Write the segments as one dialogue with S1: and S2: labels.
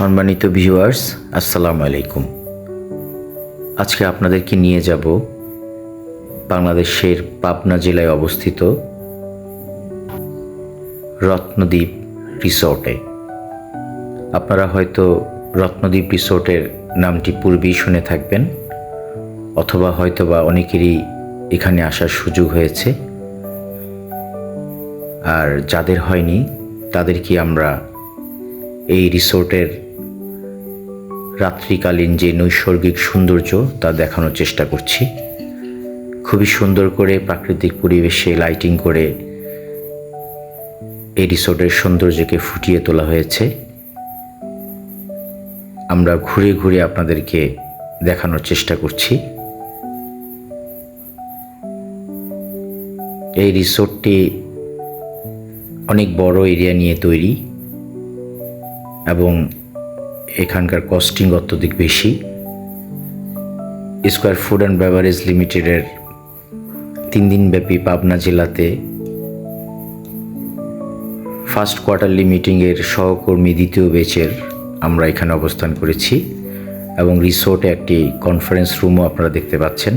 S1: সম্মানিত ভিউয়ার্স আসসালামু আলাইকুম। আজকে আপনাদেরকে নিয়ে যাব বাংলাদেশের পাবনা জেলায় অবস্থিত রত্নদ্বীপ রিসোর্টে। আপনারা হয়তো রত্নদ্বীপ রিসোর্টের নামটি পূর্বেই শুনে থাকবেন, অথবা হয়তোবা অনেকেরই এখানে আসার সুযোগ হয়েছে। আর যাদের হয়নি, তাদেরকে আমরা এই রিসোর্টের রাত্রিকালীন যে নৈসর্গিক সৌন্দর্য তা দেখানোর চেষ্টা করছি। খুবই সুন্দর করে প্রাকৃতিক পরিবেশে লাইটিং করে এই রিসোর্টের সৌন্দর্যকে ফুটিয়ে তোলা হয়েছে। আমরা ঘুরে ঘুরে আপনাদেরকে দেখানোর চেষ্টা করছি। এই রিসোর্টটি অনেক বড় এরিয়া নিয়ে তৈরি এবং এখানকার কস্টিং অত্যধিক বেশি। স্কোয়ার ফুড অ্যান্ড বেভারেজ লিমিটেডের তিন দিনব্যাপী পাবনা জেলাতে ফার্স্ট কোয়ার্টারলি মিটিংয়ের সহকর্মী দ্বিতীয় বেচের আমরা এখানে অবস্থান করেছি এবং রিসোর্টে একটি কনফারেন্স রুমও আপনারা দেখতে পাচ্ছেন।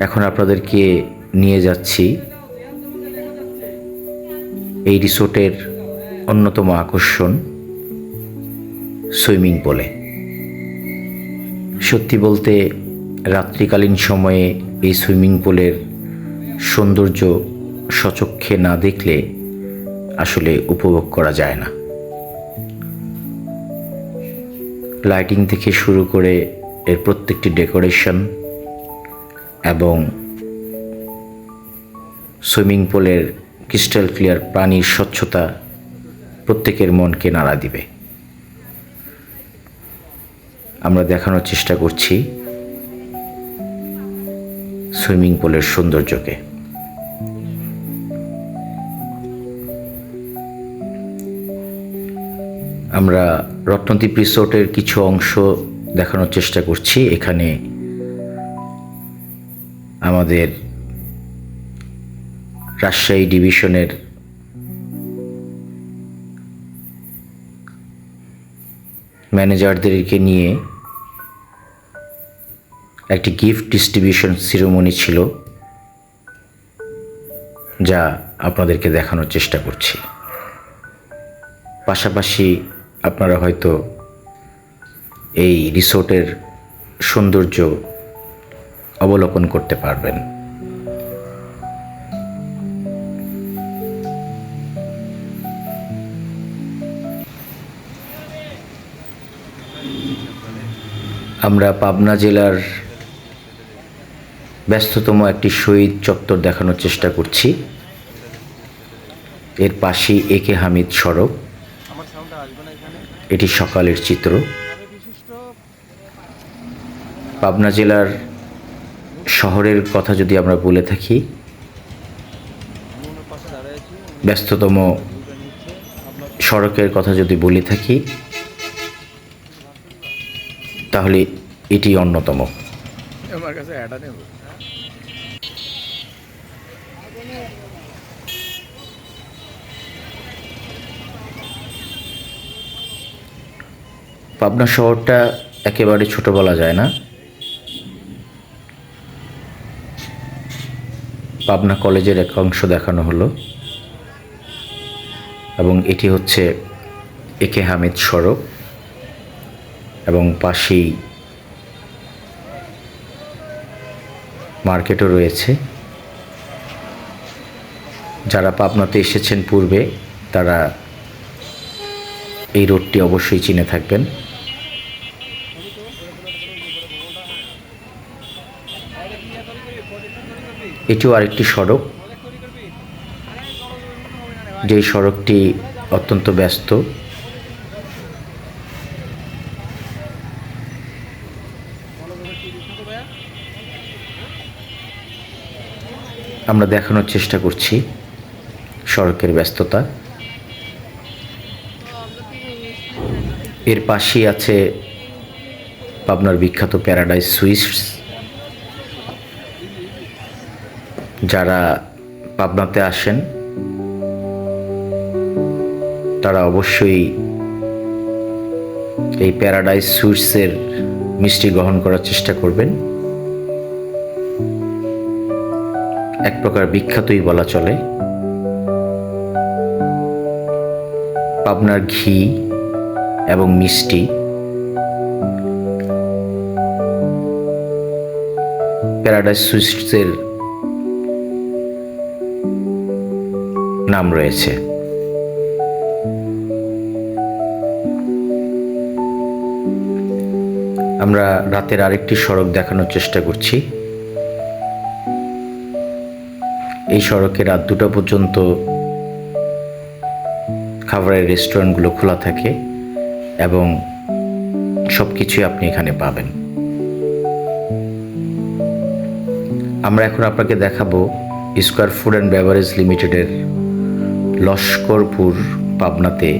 S1: এখন আপনাদেরকে নিয়ে যাচ্ছি। এই রিসোর্টের অন্যতম আকর্ষণ সুইমিং পুলে। সত্যি বলতে, রাত্রিকালীন সময়ে এই সুইমিং পুলের সৌন্দর্য সচক্ষে না দেখলে আসলে উপভোগ করা যায় না। লাইটিং থেকে শুরু করে এর প্রত্যেকটি ডেকোরেশন এবং সুইমিং পুলের ক্রিস্টাল ক্লিয়ার পানির স্বচ্ছতা প্রত্যেকের মনকে নাড়া দিবে। আমরা দেখানোর চেষ্টা করছি সুইমিং পুলের সৌন্দর্যকে। আমরা রত্নদ্বীপ রিসোর্টের কিছু অংশ দেখানোর চেষ্টা করছি। এখানে আমাদের রাজশাহী ডিভিশনের ম্যানেজারদেরকে নিয়ে একটি গিফট ডিস্ট্রিবিউশন সিরিমনি ছিল, যা আপনাদেরকে দেখানোর চেষ্টা করছি। পাশাপাশি আপনারা হয়তো এই রিসোর্টের সৌন্দর্য অবলোকন করতে পারবেন। আমরা পাবনা জেলার ব্যস্ততম একটি শহীদ চত্বর দেখানোর চেষ্টা করছি। এর পাশেই এ কে হামিদ সড়ক। এটি সকালের চিত্র। পাবনা জেলার শহরের কথা যদি আমরা বলে থাকি, ব্যস্ততম সড়কের কথা যদি বলে থাকি তাহলে এটি অন্যতম।
S2: আমার কাছে
S1: পাবনা শহরটা একেবারে ছোট বলা যায় না? পাবনা কলেজের এক অংশ দেখানো হলো। এবং এটি হচ্ছে একে হামিদ সড়ক। এবং পাশেই মার্কেটও রয়েছে। যারা পাবনাতে এসেছেন পূর্বে, তারা এই রোডটি অবশ্যই চিনে থাকবেন। এটিও আরেকটি সড়ক। যেই সড়কটি অত্যন্ত ব্যস্ত আমরা দেখানোর চেষ্টা করছি সড়কের ব্যস্ততা। এর পাশেই আছে পাবনার বিখ্যাত প্যারাডাইস সুইটস যারা পাবনাতে আসেন, তারা অবশ্যই এই প্যারাডাইস সুইটসের মিষ্টি গ্রহণ করার চেষ্টা করবেন। এক প্রকার বিখ্যাতই বলা চলে। পাবনার ঘি এবং মিষ্টি। প্যারাডাইস সুইটসের নাম রয়েছে। আমরা রাতের আরেকটি সড়ক দেখানোর চেষ্টা করছি। এই সড়কে রাত দুটো পর্যন্ত খাবারের রেস্টুরেন্টগুলো খোলা থাকে এবং সব কিছুই আপনি এখানে পাবেন। আমরা এখন আপনাকে দেখাবো স্কোয়ার ফুড অ্যান্ড বেভারেজ লিমিটেডের লস্করপুর পাবনাতে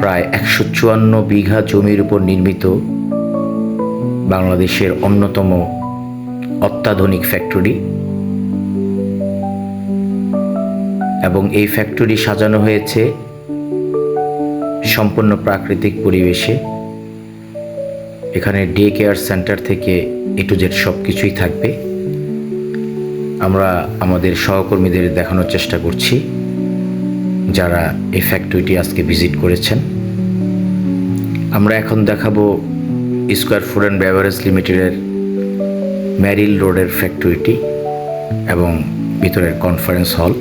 S1: প্রায় একশো চুয়ান্ন বিঘা জমির উপর নির্মিত বাংলাদেশের অন্যতম অত্যাধুনিক ফ্যাক্টরি। এবং এই ফ্যাক্টরি সাজানো হয়েছে সম্পূর্ণ প্রাকৃতিক পরিবেশে। এখানে ডে কেয়ার সেন্টার থেকে এ টু জেড সব কিছুই থাকবে। আমরা আমাদের সহকর্মীদের দেখানোর চেষ্টা করছি, যারা এই ফ্যাক্টরিটি আজকে ভিজিট করেছেন। আমরা এখন দেখাবো স্কোয়ার ফুড অ্যান্ড বেভারেজ লিমিটেডের ম্যারিল রোডের ফ্যাক্টরিটি এবং ভিতরের কনফারেন্স হল,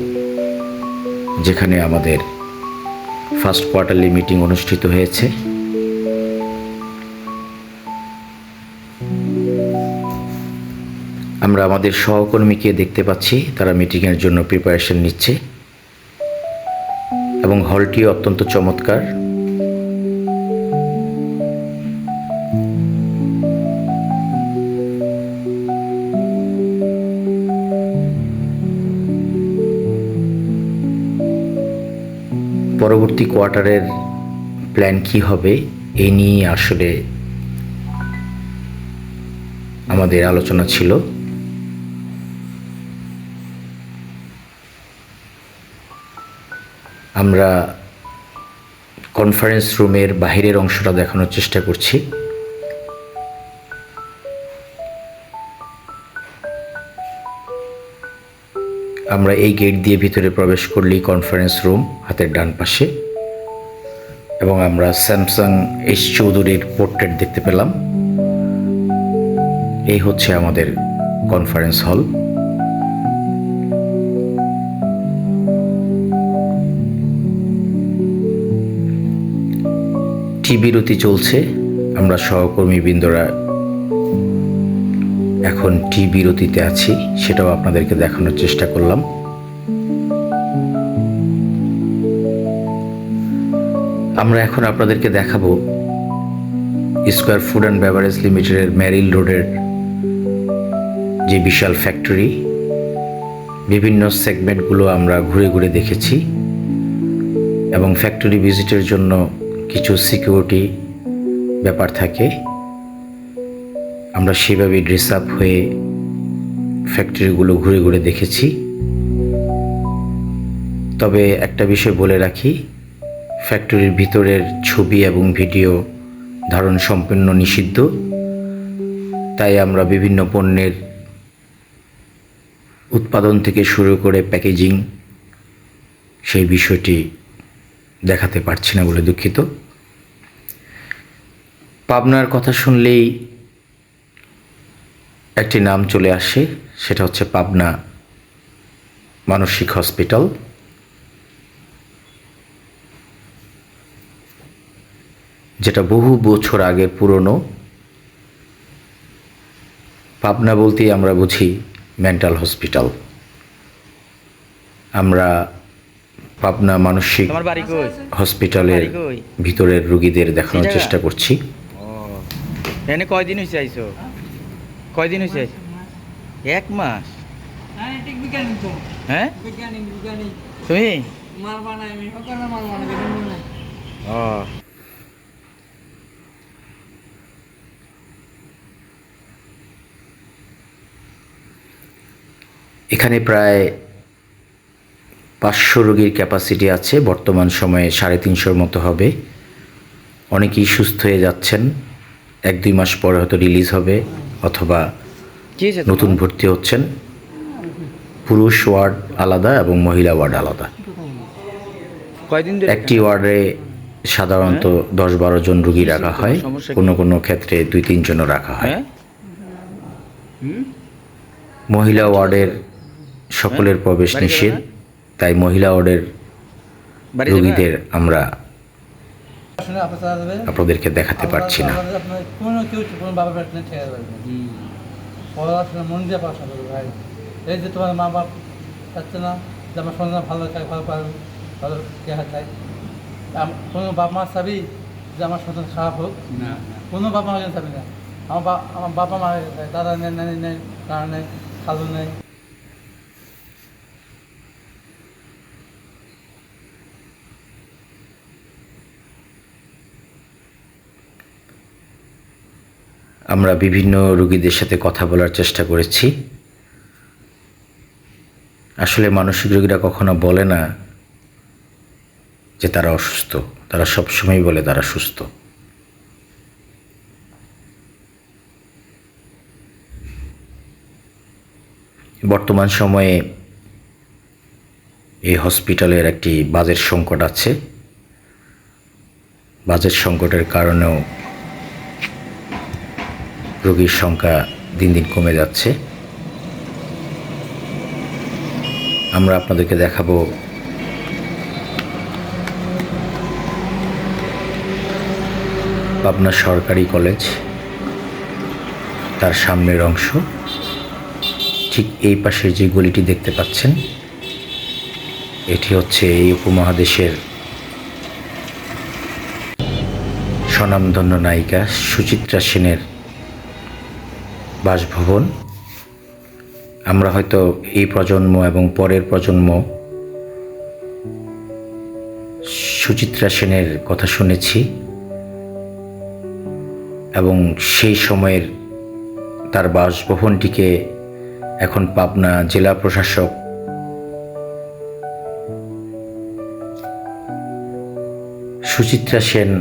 S1: যেখানে আমাদের ফার্স্ট কোয়ার্টারলি মিটিং অনুষ্ঠিত হয়েছে। আমরা আমাদের সহকর্মীকে দেখতে পাচ্ছি, তারা মিটিংয়ের জন্য প্রিপারেশন নিচ্ছে এবং হলটি অত্যন্ত চমৎকার। পরবর্তী কোয়ার্টারের প্ল্যান কি হবে এই নিয়ে আসলে আমাদের আলোচনা ছিল। আমরা কনফারেন্স রুমের বাহিরের অংশটা দেখানোর চেষ্টা করছি। আমরা এই গেট দিয়ে ভিতরে প্রবেশ করলেই কনফারেন্স রুম হাতের ডান পাশে। এবং আমরা স্যামসাং এস চৌধুরীর পোর্ট্রেট দেখতে পেলাম। এই হচ্ছে আমাদের কনফারেন্স হল টি বিরতি চলছে, আমরা সহকর্মী বৃন্দরা এখন টি বিরতিতে আছি, সেটাও আপনাদেরকে দেখানোর চেষ্টা করলাম। আমরা এখন আপনাদেরকে দেখাবো স্কোয়ার ফুড অ্যান্ড বেভারেজ লিমিটেডের ম্যারিল রোডের যে বিশাল ফ্যাক্টরি বিভিন্ন সেগমেন্টগুলো আমরা ঘুরে ঘুরে দেখেছি এবং ফ্যাক্টরি ভিজিটের জন্য কিছু সিকিউরিটি ব্যাপার থাকে। আমরা সেভাবে ড্রেস আপ হয়ে ফ্যাক্টরিগুলো ঘুরে ঘুরে দেখেছি। তবে একটা বিষয় বলে রাখি ফ্যাক্টরির ভিতরের ছবি এবং ভিডিও ধারণ সম্পূর্ণ নিষিদ্ধ। তাই আমরা বিভিন্ন পণ্যের উৎপাদন থেকে শুরু করে প্যাকেজিং সেই বিষয়টি দেখাতে পারছি না বলে দুঃখিত। পাবনার কথা শুনলেই একটি নাম চলে আসে, সেটা হচ্ছে পাবনা মানসিক হসপিটাল। যেটা বহু বছর আগের পুরনো। পাবনা বলতেই আমরা বুঝি মেন্টাল হসপিটাল। আমরা পাবনা মানসিক
S3: তোমার
S1: হসপিটালের ভিতরের রুগীদের দেখানোর চেষ্টা করছি।
S3: ও। এনে কয়দিন হয়েছে আইছো? কয়দিন হয়েছে এক মাস?
S4: হ্যাঁ ঠিক বিজ্ঞানী তো।
S3: হ্যাঁ?
S4: বিজ্ঞানী বিজ্ঞানী।
S3: তুমি? ও।
S1: এখানে প্রায় পাঁচশো রোগীর ক্যাপাসিটি আছে বর্তমান সময়ে সাড়ে তিনশোর মতো হবে। অনেকেই সুস্থ হয়ে যাচ্ছেন এক দুই মাস পরে হয়তো রিলিজ হবে অথবা? নতুন ভর্তি হচ্ছেন। পুরুষ ওয়ার্ড আলাদা এবং মহিলা ওয়ার্ড আলাদা। একটি ওয়ার্ডে সাধারণত দশ বারো জন রুগী রাখা হয় কোনো কোনো ক্ষেত্রে দুই তিনজনও রাখা হয়।
S3: হ্যাঁ।
S1: মহিলা ওয়ার্ডের সকলের প্রবেশ
S3: বাড়ি
S1: নিষেধ। তাই মহিলা ওয়ার্ডের রোগীদের আমরা আপনাদেরকে দেখাতে পারছি না।
S4: কোনো কেউ কোনো বাবা পেটনে ঠেকে যাবে পড়াশোনা মন দিয়ে পড়াশোনা করবে ভাই। এই যে তোমার মা বাপ চাচ্ছে না যে আমার সন্তান ভালো চাই ভালো পারবে ভালো আম- কোনো বাপ মা চাবি যে আমার সন্তান খারাপ হোক?
S5: না।
S4: কোনো বাপ মা চাবি না। আমার বা আমার বাবা মা দাদা নেই নানি নেই নানা নেই খালু নেই।
S1: আমরা বিভিন্ন রোগীদের সাথে কথা বলার চেষ্টা করেছি। আসলে মানসিক রোগীরা কখনো বলে না যে তারা অসুস্থ। তারা সবসময় বলে তারা সুস্থ। বর্তমান সময়ে এই হসপিটালের একটি বাজেট সংকট আছে। বাজেট সংকটের কারণেও রোগীর সংখ্যা দিন দিন কমে যাচ্ছে। আমরা আপনাদেরকে দেখাবো পাবনা সরকারি কলেজ, তার সামনের অংশ। ঠিক এই পাশে যে গলিটি দেখতে পাচ্ছেন, এটি হচ্ছে এই উপমহাদেশের স্বনামধন্য নায়িকা সুচিত্রা সেনের বাসভবন। আমরা হয়তো এই প্রজন্ম এবং পরের প্রজন্ম সুচিত্রা সেনের কথা শুনেছি এবং সেই সময়ের তার বাসভবনটিকে এখন পাবনা জেলা প্রশাসক সুচিত্রা সেন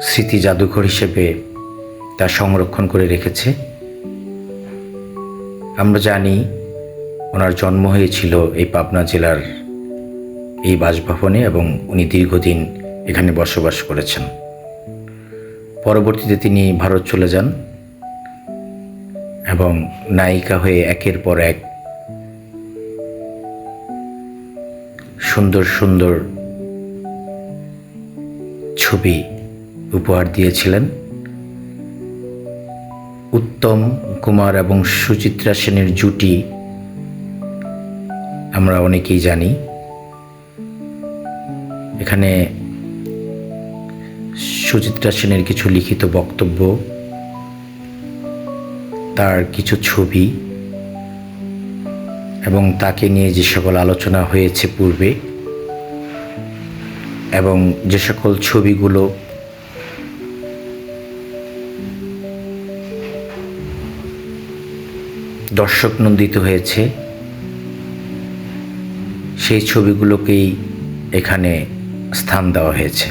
S1: স্মৃতি জাদুঘর হিসেবে তা সংরক্ষণ করে রেখেছে। আমরা জানি ওনার জন্ম হয়েছিল এই পাবনা জেলার এই বাসভবনে এবং উনি দীর্ঘদিন এখানে বসবাস করেছেন। পরবর্তীতে তিনি ভারত চলে যান এবং নায়িকা হয়ে একের পর এক সুন্দর সুন্দর ছবি উপহার দিয়েছিলেন। উত্তম কুমার এবং সুচিত্রা সেনের জুটি আমরা অনেকেই জানি। এখানে সুচিত্রা সেনের কিছু লিখিত বক্তব্য, তার কিছু ছবি এবং তাকে নিয়ে যে সকল আলোচনা হয়েছে পূর্বে এবং যে সকল ছবিগুলো দর্শক নন্দিত হয়েছে। সেই ছবিগুলোকেই এখানে স্থান দেওয়া হয়েছে।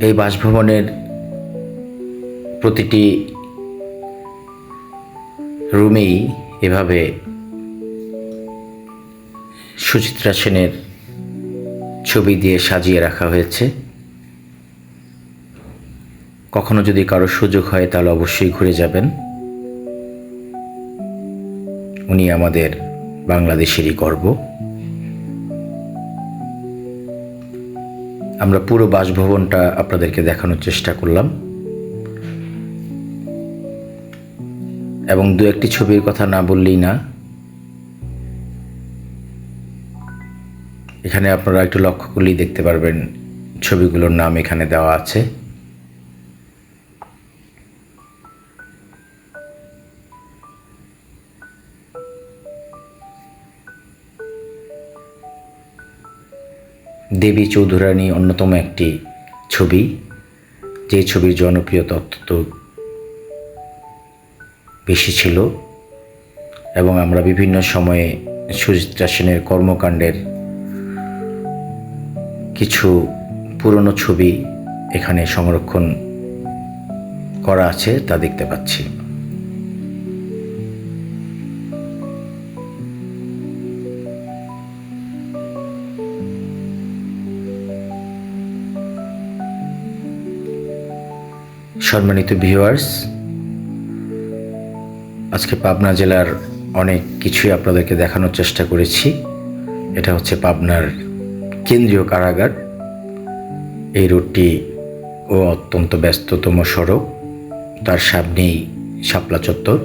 S1: এই বাসভবনের প্রতিটি রুমেই এভাবে সুচিত্রা সেনের ছবি দিয়ে সাজিয়ে রাখা হয়েছে। কখনো যদি কারও সুযোগ হয়, তাহলে অবশ্যই ঘুরে যাবেন। উনি আমাদের বাংলাদেশেরই গর্ব। আমরা পুরো বাসভবনটা আপনাদেরকে দেখানোর চেষ্টা করলাম। এবং দু একটি ছবির কথা না বললেই না, এখানে আপনারা একটু লক্ষ্য করলেই দেখতে পারবেন ছবিগুলোর নাম এখানে দেওয়া আছে। দেবী চৌধুরানী অন্যতম একটি ছবি, যে ছবির জনপ্রিয়তা অত্যন্ত বেশি ছিল এবং আমরা বিভিন্ন সময়ে সুচিত্রা সেনের কর্মকাণ্ডের কিছু পুরনো ছবি এখানে সংরক্ষণ করা আছে তা দেখতে পাচ্ছি। সম্মানিত ভিউয়ার্স আজকে পাবনা জেলার অনেক কিছুই আপনাদেরকে দেখানোর চেষ্টা করেছি। এটা হচ্ছে পাবনার কেন্দ্রীয় কারাগার। এই রুটটি ও অত্যন্ত ব্যস্ততম সড়ক। তার সামনেই শাপলা চত্বর।